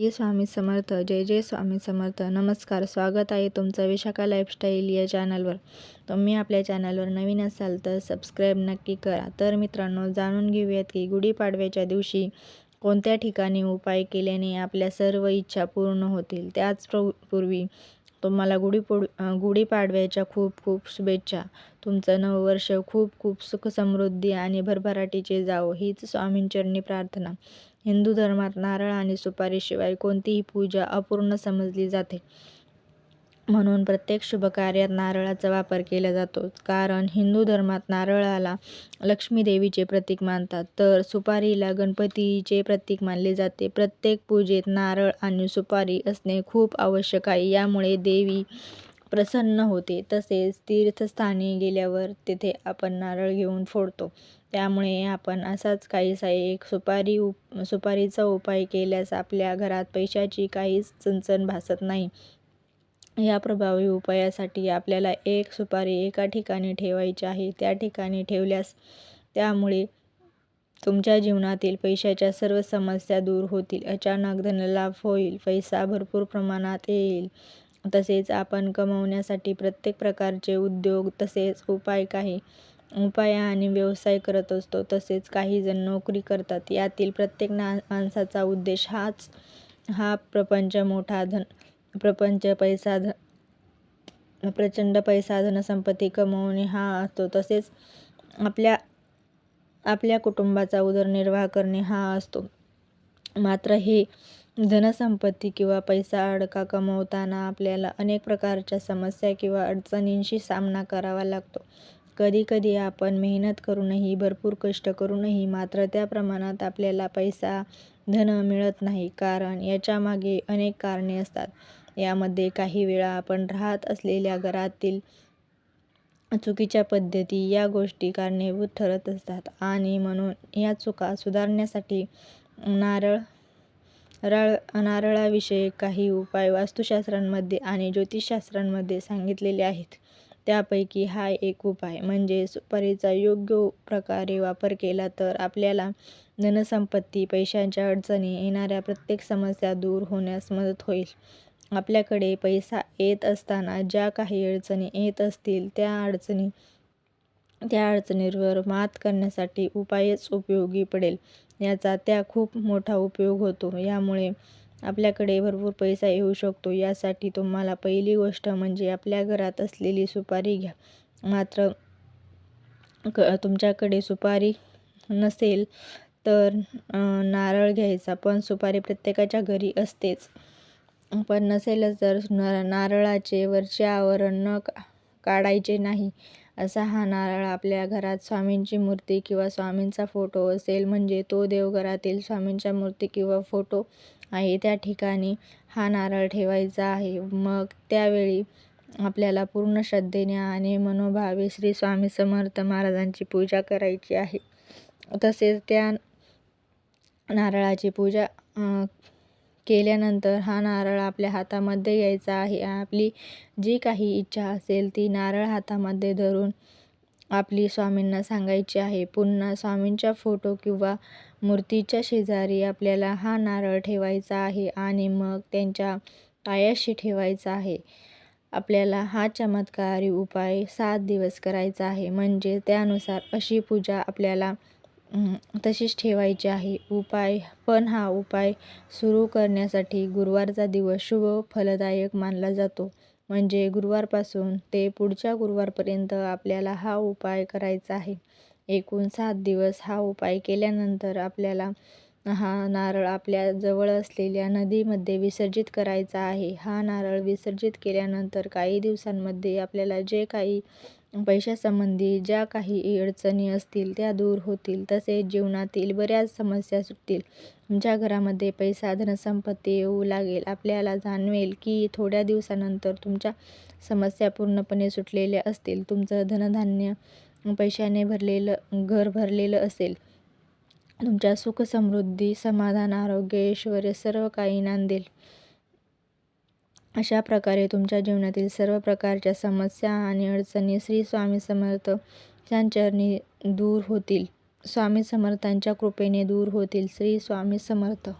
श्री स्वामी समर्थ जय जय स्वामी समर्थ. नमस्कार स्वागत आहे तुमचं विशाखा लाईफस्टाईल या चॅनलवर तुम्ही आपल्या चॅनलवर नवीन असाल तर सबस्क्राईब नक्की करा. तर मित्रांनो जाणून घेऊयात की गुढीपाडव्याच्या दिवशी कोणत्या ठिकाणी उपाय केल्याने आपल्या सर्व इच्छा पूर्ण होतील? त्याच पूर्वी तुम्हाला गुढीपोड गुढीपाडव्याच्या खूप खूप शुभेच्छा. तुमचं नववर्ष खूप खूप सुख समृद्धी आणि भरभराटीचे जावो. हीच स्वामींचरणी प्रार्थना. हिंदू धर्मात नारळ आणि सुपारीशिवाय कोणतीही पूजा अपूर्ण समजली जाते. म्हणून प्रत्येक शुभकार्यात नारळाचा वापर केला जातो. कारण हिंदू धर्मात नारळाला लक्ष्मी देवीचे प्रतीक मानतात. तर सुपारीला गणपतीचे प्रतीक मानले जाते. प्रत्येक पूजेत नारळ आणि सुपारी असणे खूप आवश्यक आहे. यामुळे देवी प्रसन्न होते. तसेच तीर्थस्थानी गेल्यावर तेथे आपण नारळ घेऊन फोडतो. त्यामुळे आपण असाच काहीसा एक सुपारी उप सुपारीचा उपाय केल्यास आपल्या घरात पैशाची काहीच चणचण भासत नाही. या प्रभावी उपायासाठी आपल्याला एक सुपारी एका ठिकाणी ठेवायची आहे. त्या ठिकाणी ठेवल्यास त्यामुळे तुमच्या जीवनातील पैशाच्या सर्व समस्या दूर होतील. अचानक धनलाभ होईल. पैसा भरपूर प्रमाणात येईल. तसेच आपण कमवण्यासाठी प्रत्येक प्रकारचे उद्योग तसेच उपाय काही उपाय आणि व्यवसाय करत असतो. तसेच काही जण नोकरी करतात. यातील प्रत्येक ना माणसाचा उद्देश हाच हा प्रपंच मोठा धन प्रपंच पैसा धन प्रचंड पैसा धनसंपत्ती कमवणे हा असतो. तसेच आपल्या आपल्या कुटुंबाचा उदरनिर्वाह करणे हा असतो. मात्र हे धनसंपत्ती किंवा पैसा अडका कमवताना आपल्याला अनेक प्रकारच्या समस्या किंवा अडचणींशी सामना करावा लागतो कधीकधी आपण मेहनत करूनही, भरपूर कष्ट करूनही मात्र त्या प्रमाणात आपल्याला पैसा, धन मिळत नाही. कारण याच्यामागे अनेक कारणे असतात. यामध्ये काही वेळा आपण राहत असलेल्या घरातील चुकीच्या पद्धती या गोष्टी कारणीभूत ठरत असतात आणि म्हणून या चुका सुधारण्यासाठी नारळ नारळाविषयक काही उपाय वास्तुशास्त्रांमध्ये आणि ज्योतिषशास्त्रांमध्ये सांगितलेले आहेत. त्यापैकी हा एक उपाय म्हणजे सुपारीचा योग्य प्रकारे वापर केला तर आपल्याला धनसंपत्ती, पैशांच्या अडचणी, येणाऱ्या प्रत्येक समस्या दूर होण्यास मदत होईल. आपल्याकडे पैसा येत असताना ज्या काही अडचणी येत असतील त्या अडचणी त्या अडचणीवर मात करण्यासाठी उपायच उपयोगी पडेल. याचा त्या खूप मोठा उपयोग होतो. यामुळे आपल्याकडे भरपूर पैसा येऊ शकतो. यासाठी तुम्हाला पहिली गोष्ट म्हणजे आपल्या घरात असलेली सुपारी घ्या. मात्र क तुमच्याकडे सुपारी नसेल तर नारळ घ्यायचा. पण सुपारी प्रत्येकाच्या घरी असतेच. पण नसेलच तर नारळाचे वरचे आवरण न काढायचे नाही. असा हा नारळ आपल्या घरात स्वामींची मूर्ती किंवा स्वामींचा फोटो असेल म्हणजे तो देवघरातील स्वामींच्या मूर्ती किंवा फोटो आहे त्या ठिकाणी हा नारळ ठेवायचा आहे. मग त्यावेळी आपल्याला पूर्ण श्रद्धेने आणि मनोभावे श्री स्वामी समर्थ महाराजांची पूजा करायची आहे. तसेच त्या नारळाची पूजा केल्यानंतर हा नारळ आपल्या हातामध्ये घ्यायचा आहे. आपली जी काही इच्छा असेल ती नारळ हातामध्ये धरून आपली स्वामींना सांगायची आहे. पुन्हा स्वामींच्या फोटो किंवा मूर्तीच्या शेजारी आपल्याला हा नारळ ठेवायचा आहे आणि मग त्यांच्या पायाशी ठेवायचा आहे. आपल्याला हा चमत्कारी उपाय सात दिवस करायचा आहे. म्हणजे त्यानुसार अशी पूजा आपल्याला तशीच ठेवायची आहे. उपाय पण हा उपाय सुरू करण्यासाठी गुरुवारचा दिवस शुभ फलदायक मानला जातो. म्हणजे गुरुवारपासून ते पुढच्या गुरुवारपर्यंत आपल्याला हा उपाय करायचा आहे. एकूण सात दिवस हा उपाय केल्यानंतर आपल्याला हा नारळ आपल्या जवळ असलेल्या नदीमध्ये विसर्जित करायचा आहे. हा नारळ विसर्जित केल्यानंतर काही दिवसांमध्ये आपल्याला जे काही पैशासंबंधी ज्या काही अडचणी असतील त्या दूर होतील. तसेच जीवनातील बऱ्याच समस्या सुटतील. तुमच्या घरामध्ये पैसा, धनसंपत्ती येऊ लागेल. आपल्याला जाणवेल की थोड्या दिवसानंतर तुमच्या समस्या पूर्णपणे सुटलेल्या असतील. तुमचं धनधान्य पैशाने भरलेलं घर भरलेलं असेल. तुमच्या सुख समृद्धी, समाधान, आरोग्य, ऐश्वर्य सर्व काही नांदेल. अशा प्रकारे तुमच्या जीवनातील सर्व प्रकारच्या समस्या आणि अडचणी श्री स्वामी समर्थ यांचरणी दूर होतील. स्वामी समर्थांच्या कृपेने दूर होतील. श्री स्वामी समर्थ